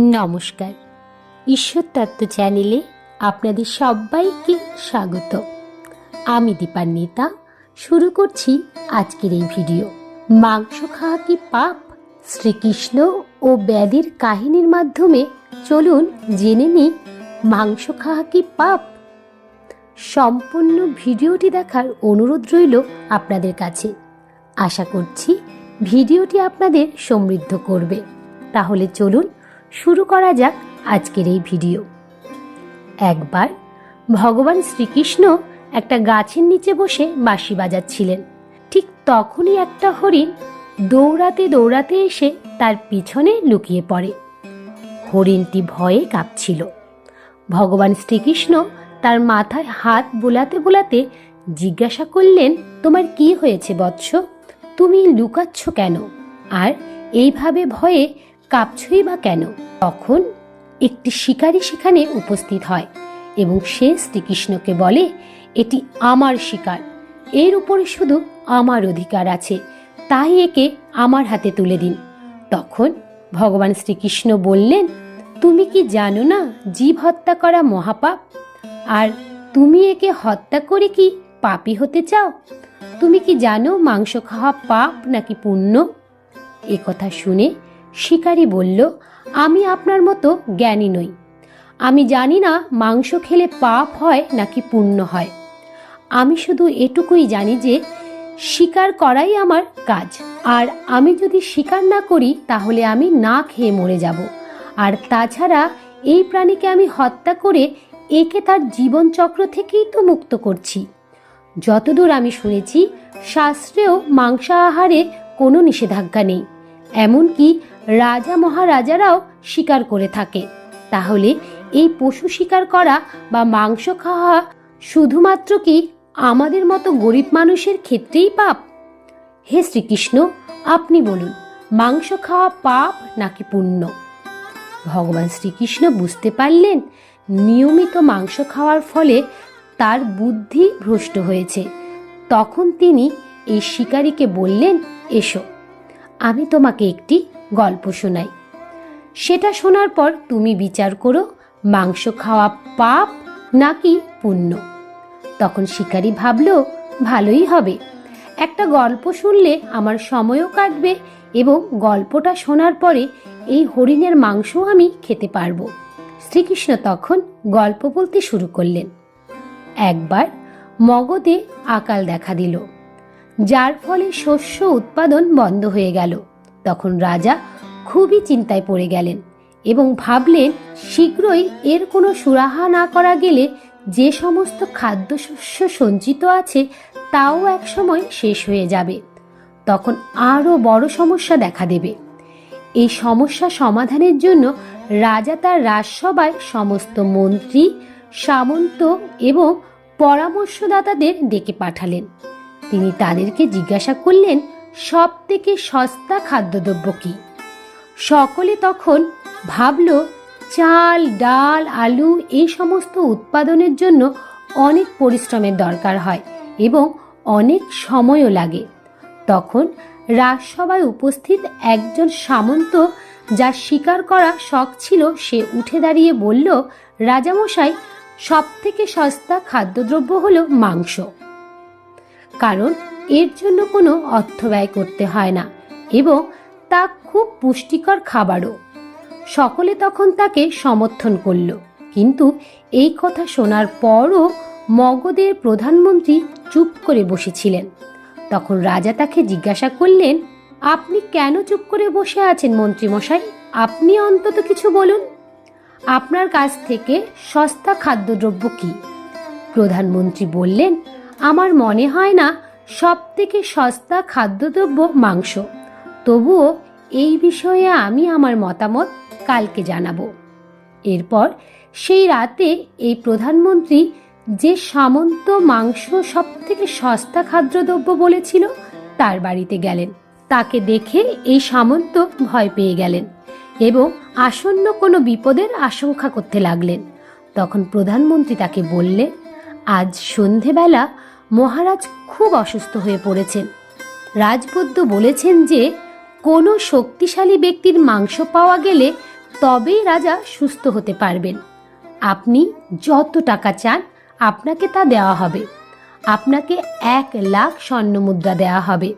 নমস্কার। ঈশ্বর তত্ত্ব চ্যানেলে আপনাদের সবাইকে স্বাগত। আমি দীপান্বিতা। শুরু করছি আজকের এই ভিডিও। মাংস খাওয়া কি পাপ? শ্রীকৃষ্ণ ও ব্যাধির কাহিনীর মাধ্যমে চলুন জেনে নিই মাংস খাওয়া কি পাপ? সম্পূর্ণ ভিডিওটি দেখার অনুরোধ রইল আপনাদের কাছে। আশা করছি ভিডিওটি আপনাদের সমৃদ্ধ করবে। তাহলে চলুন শুরু করা যাক আজকের এই ভিডিও। একবার ভগবান শ্রীকৃষ্ণ একটা গাছের নিচে বসে বাঁশি বাজাচ্ছিলেন। ঠিক তখনই একটা হরিণ দৌড়াতে দৌড়াতে এসে তার পিছনে লুকিয়ে পড়ে। হরিণটি ভয়ে কাঁপছিল। ভগবান শ্রীকৃষ্ণ তার মাথায় হাত বোলাতে বোলাতে জিজ্ঞাসা করলেন, তোমার কি হয়েছে বৎস? তুমি লুকাচ্ছ কেন? আর এইভাবে ভয়ে কাঁপছই বা কেন? তখন একটি শিকারী সেখানে উপস্থিত হয় এবং সে শ্রীকৃষ্ণকে বলে, এটি আমার শিকার। এর উপরে শুধু আমার অধিকার আছে। তাই একে আমার হাতে তুলে দিন। তখন ভগবান শ্রীকৃষ্ণ বললেন, তুমি কি জানো না জীব হত্যা করা মহাপাপ? আর তুমি একে হত্যা করে কি পাপী হতে চাও? তুমি কি জানো মাংস খাওয়া পাপ নাকি পুণ্য? এ কথা শুনে শিকারী বলল, আমি আপনার মতো জ্ঞানী নই। আমি জানি না মাংস খেলে পাপ হয় নাকি পুণ্য হয়। আমি শুধু এটুকুই জানি যে, শিকার করাই আমার কাজ। আর আমি যদি শিকার না করি, তাহলে আমি না খেয়ে মরে যাব। আর তাছাড়া এই প্রাণীকে আমি হত্যা করে একে তার জীবনচক্র থেকেই তো মুক্ত করছি। যতদূর আমি শুনেছি, শাস্ত্রেও মাংসাহারে কোনো নিষেধাজ্ঞা নেই। এমনকি রাজা মহারাজারাও শিকার করে থাকে। তাহলে এই পশু শিকার করা বা মাংস খাওয়া শুধুমাত্র কি আমাদের মতো গরিব মানুষের ক্ষেত্রেই পাপ? হে শ্রীকৃষ্ণ, আপনি বলুন, মাংস খাওয়া পাপ নাকি পুণ্য? ভগবান শ্রীকৃষ্ণ বুঝতে পারলেন, নিয়মিত মাংস খাওয়ার ফলে তার বুদ্ধি ভ্রষ্ট হয়েছে। তখন তিনি এই শিকারীকে বললেন, এসো, আমি তোমাকে একটি গল্প শোনাই। সেটা শোনার পর তুমি বিচার করো, মাংস খাওয়া পাপ নাকি পুণ্য। তখন শিকারী ভাবল, ভালোই হবে। একটা গল্প শুনলে আমার সময়ও কাটবে এবং গল্পটা শোনার পরে এই হরিণের মাংসও আমি খেতে পারব। শ্রীকৃষ্ণ তখন গল্প বলতে শুরু করলেন। একবার মগধে আকাল দেখা দিল, যার ফলে শস্য উৎপাদন বন্ধ হয়ে গেল। তখন রাজা খুবই চিন্তায় পড়ে গেলেন এবং ভাবলেন শীঘ্রই এর কোনো সুরাহা না করা গেলে যে সমস্ত খাদ্যশস্য সঞ্চিত আছে তাও এক সময় শেষ হয়ে যাবে। তখন আরও বড় সমস্যা দেখা দেবে। এই সমস্যা সমাধানের জন্য রাজা তার রাজসভায় সমস্ত মন্ত্রী, সামন্ত এবং পরামর্শদাতাদের ডেকে পাঠালেন। তিনি তাদেরকে জিজ্ঞাসা করলেন সব থেকে সস্তা খাদ্যদ্রব্য কি? সকলে তখন ভাবল, চাল, ডাল, আলু এই সমস্ত উৎপাদনের জন্য অনেক পরিশ্রমের দরকার হয় এবং অনেক সময়ও লাগে। তখন রাজসভায় উপস্থিত একজন সামন্ত, যার শিকার করা শখ ছিল, সে উঠে দাঁড়িয়ে বলল, রাজামশাই সব থেকে সস্তা খাদ্যদ্রব্য হলো মাংস। কারণ এর জন্য কোনো অর্থ ব্যয় করতে হয় না এবং তা খুব পুষ্টিকর খাবারও। সকলে তখন তাকে সমর্থন করল। কিন্তু এই কথা শোনার পরও মগধের প্রধানমন্ত্রী চুপ করে বসেছিলেন। তখন রাজা তাকে জিজ্ঞাসা করলেন, আপনি কেন চুপ করে বসে আছেন মন্ত্রীমশাই? আপনি অন্তত কিছু বলুন। আপনার কাছ থেকে সস্তা খাদ্যদ্রব্য কি? প্রধানমন্ত্রী বললেন, আমার মনে হয় না সব থেকে সস্তা খাদ্যদ্রব্য মাংস। তবুও এই বিষয়ে আমি আমার মতামত কালকে জানাব। এরপর সেই রাতে এই প্রধানমন্ত্রী যে সামন্ত মাংস সব থেকে সস্তা খাদ্যদ্রব্য বলেছিল, তার বাড়িতে গেলেন। তাকে দেখে এই সামন্ত ভয় পেয়ে গেলেন এবং আসন্ন কোনো বিপদের আশঙ্কা করতে লাগলেন। তখন প্রধানমন্ত্রী তাকে বললেন, আজ সন্ধেবেলা মহারাজ খুব অসুস্থ হয়ে পড়েছেন। রাজবৈদ্য বলেছেন যে, কোনো শক্তিশালী ব্যক্তির মাংস পাওয়া গেলে তবেই রাজা সুস্থ হতে পারবেন। আপনি যত টাকা চান, আপনাকে তা দেওয়া হবে। আপনাকে এক লাখ স্বর্ণ মুদ্রা দেওয়া হবে।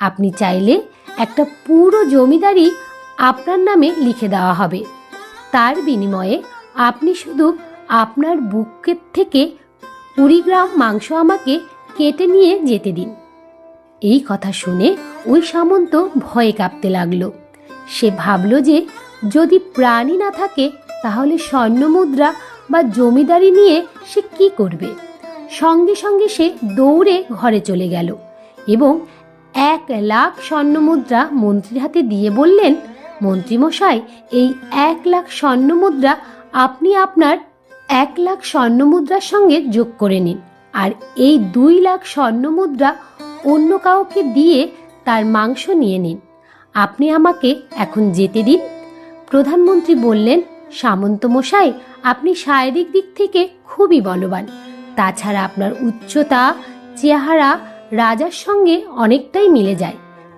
আপনি চাইলে একটা পুরো জমিদারি আপনার নামে লিখে দেওয়া হবে। তার বিনিময়ে আপনি শুধু আপনার বুকের থেকে কুড়ি গ্রাম মাংস আমাকে কেটে নিয়ে যেতে দিন। এই কথা শুনে ওই সামন্ত ভয়ে কাঁপতে লাগল। সে ভাবল যে, যদি প্রাণী না থাকে, তাহলে স্বর্ণমুদ্রা বা জমিদারি নিয়ে সে কি করবে? সঙ্গে সঙ্গে সে দৌড়ে ঘরে চলে গেল এবং এক লাখ স্বর্ণমুদ্রা মন্ত্রীর হাতে দিয়ে বললেন, মন্ত্রীমশাই, এই এক লাখ স্বর্ণমুদ্রা আপনি আপনার এক লাখ স্বর্ণমুদ্রার সঙ্গে যোগ করে নিন। আর এই দুই লাখ স্বর্ণমুদ্রা অন্য কাউকে দিয়ে তার মাংস নিয়ে নিন। আপনি আমাকে এখন যেতে দিন। প্রধানমন্ত্রী বললেন, সামন্ত মশাই, আপনি শারীরিক দিক থেকে খুবই বলবান। তাছাড়া আপনার উচ্চতা, চেহারা রাজার সঙ্গে অনেকটাই মিলে যায়।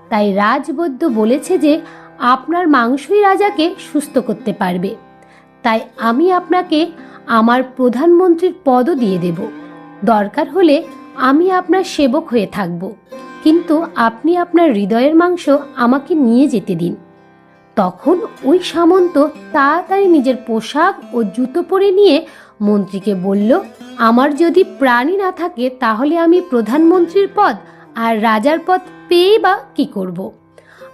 তাই রাজবৈদ্য বলেছে যে, আপনার মাংসই রাজাকে সুস্থ করতে পারবে। তাই আমি আপনাকে আমার প্রধানমন্ত্রীর পদও দিয়ে দেব। দরকার হলে আমি আপনার সেবক হয়ে থাকব। কিন্তু আপনি আপনার হৃদয়ের মাংস আমাকে নিয়ে যেতে দিন। তখন ওই সামন্ত তাড়াতাড়ি নিজের পোশাক ও জুতো পরে নিয়ে মন্ত্রীকে বলল, আমার যদি প্রাণী না থাকে তাহলে আমি প্রধানমন্ত্রীর পদ আর রাজার পদ পেয়ে বা কি করব?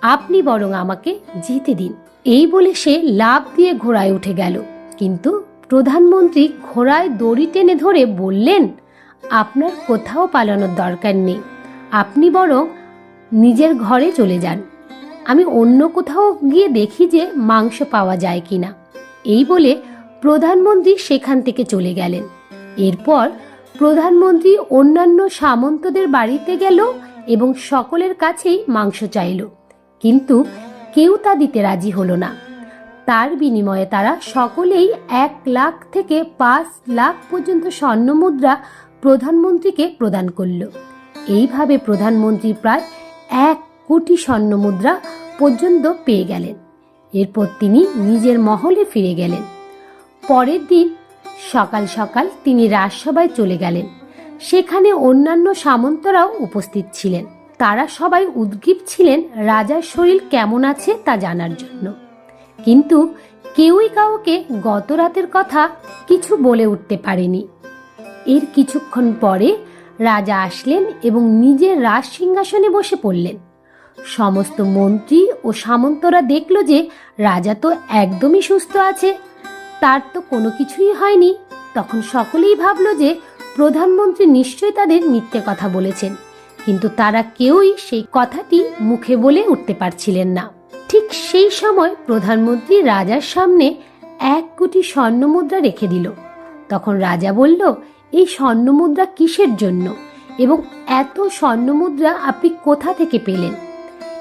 আপনি বরং আমাকে যেতে দিন। এই বলে সে লাভ দিয়ে ঘোড়ায় উঠে গেল। কিন্তু প্রধানমন্ত্রী ঘোড়ায় দড়ি টেনে ধরে বললেন আপনার কোথাও পালানোর দরকার নেই। আপনি বরং নিজের ঘরে চলে যান। আমি অন্য কোথাও গিয়ে দেখি যে মাংস পাওয়া যায় কিনা। এই বলে প্রধানমন্ত্রী সেখান থেকে চলে গেলেন। এরপর প্রধানমন্ত্রী অন্যান্য সামন্তদের বাড়িতে গেল এবং সকলের কাছেই মাংস চাইল। কিন্তু কেউ তা দিতে রাজি হলো না। তার বিনিময়ে তারা সকলেই এক লাখ থেকে পাঁচ লাখ পর্যন্ত স্বর্ণমুদ্রা প্রধানমন্ত্রীকে প্রদান করল। এইভাবে প্রধানমন্ত্রী প্রায় এক কোটি স্বর্ণ মুদ্রা পর্যন্ত পেয়ে গেলেন। এরপর তিনি নিজের মহলে ফিরে গেলেন। পরের দিন সকাল সকাল তিনি রাজসভায় চলে গেলেন। সেখানে অন্যান্য সামন্তরাও উপস্থিত ছিলেন। তারা সবাই উদ্গ্রীব ছিলেন রাজার শরীর কেমন আছে তা জানার জন্য। কিন্তু কেউই কাউকে গত রাতের কথা কিছু বলে উঠতে পারেনি। এর কিছুক্ষণ পরে রাজা আসলেন এবং নিজের রাজ সিংহাসনে বসে পড়লেন। সমস্ত মন্ত্রী ও সামন্তরা দেখল যে রাজা তো একদমই সুস্থ আছে। তার তো কোনো কিছুই হয়নি। তখন সকলেই ভাবল যে প্রধানমন্ত্রী নিশ্চয়ই তাদের মিথ্যে কথা বলেছেন। কিন্তু তারা কেউই সেই কথাটি মুখে বলে উঠতে পারছিলেন না। ঠিক সেই সময় প্রধানমন্ত্রী রাজার সামনে এক কোটি স্বর্ণমুদ্রা রেখে দিল। তখন রাজা বলল এই স্বর্ণমুদ্রা কিসের জন্য? এবং এত স্বর্ণমুদ্রা আপনি কোথা থেকে পেলেন?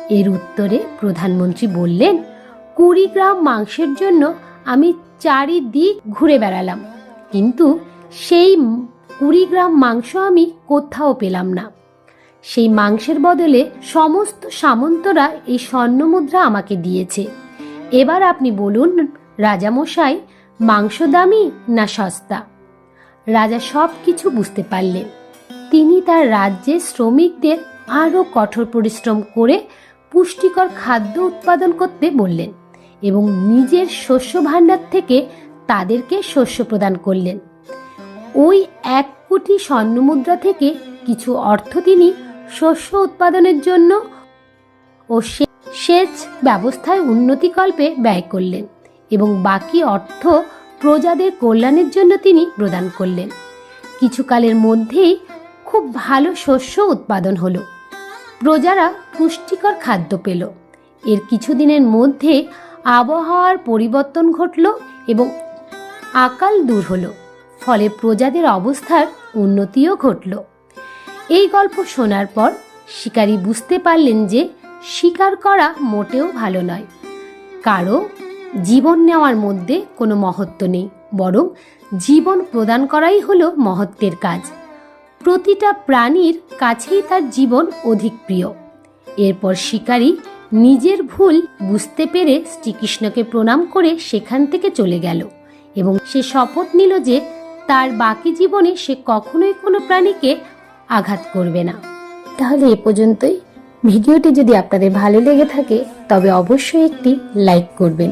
এর উত্তরে প্রধানমন্ত্রী বললেন, কুড়ি গ্রাম মাংসের জন্য আমি চারিদিক ঘুরে বেড়ালাম। কিন্তু সেই কুড়ি গ্রাম মাংস আমি কোথাও পেলাম না। সেই মাংসের বদলে সমস্ত সামন্তরা এই স্বর্ণমুদ্রা আমাকে দিয়েছে। এবার আপনি বলুন, রাজামশাই মাংস দামি না সস্তা? রাজা সব কিছু বুঝতে পারলেন। তিনি তার রাজ্যে শ্রমিকদের আরও কঠোর পরিশ্রম করে পুষ্টিকর খাদ্য উৎপাদন করতে বললেন এবং নিজের শস্য ভাণ্ডার থেকে তাদেরকে শস্য প্রদান করলেন। ওই এক কোটি স্বর্ণমুদ্রা থেকে কিছু অর্থ তিনি শস্য উৎপাদনের জন্য ও সেচ ব্যবস্থায় উন্নতিকল্পে ব্যয় করলেন এবং বাকি অর্থ প্রজাদের কল্যাণের জন্য তিনি প্রদান করলেন। কিছুকালের মধ্যেই খুব ভালো শস্য উৎপাদন হলো। প্রজারা পুষ্টিকর খাদ্য পেল। এর কিছুদিনের মধ্যে আবহাওয়ার পরিবর্তন ঘটল এবং আকাল দূর হলো। ফলে প্রজাদের অবস্থার উন্নতিও ঘটল। এই গল্প শোনার পর শিকারী বুঝতে পারলেন যে শিকার করা মোটেও ভালো নয়। কারও জীবন নেওয়ার মধ্যে কোনো মহত্ব নেই, বরং জীবন প্রদান করাই হলো মহত্বের কাজ। প্রতিটা প্রাণীর কাছেই তার জীবন অধিক প্রিয়। এরপর শিকারী নিজের ভুল বুঝতে পেরে শ্রীকৃষ্ণকে প্রণাম করে সেখান থেকে চলে গেল এবং সে শপথ নিল যে তার বাকি জীবনে সে কখনোই কোনো প্রাণীকে আঘাত করবে না। তাহলে এ পর্যন্তই। ভিডিওটি যদি আপনাদের ভালো লেগে থাকে, তবে অবশ্যই একটি লাইক করবেন।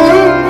Música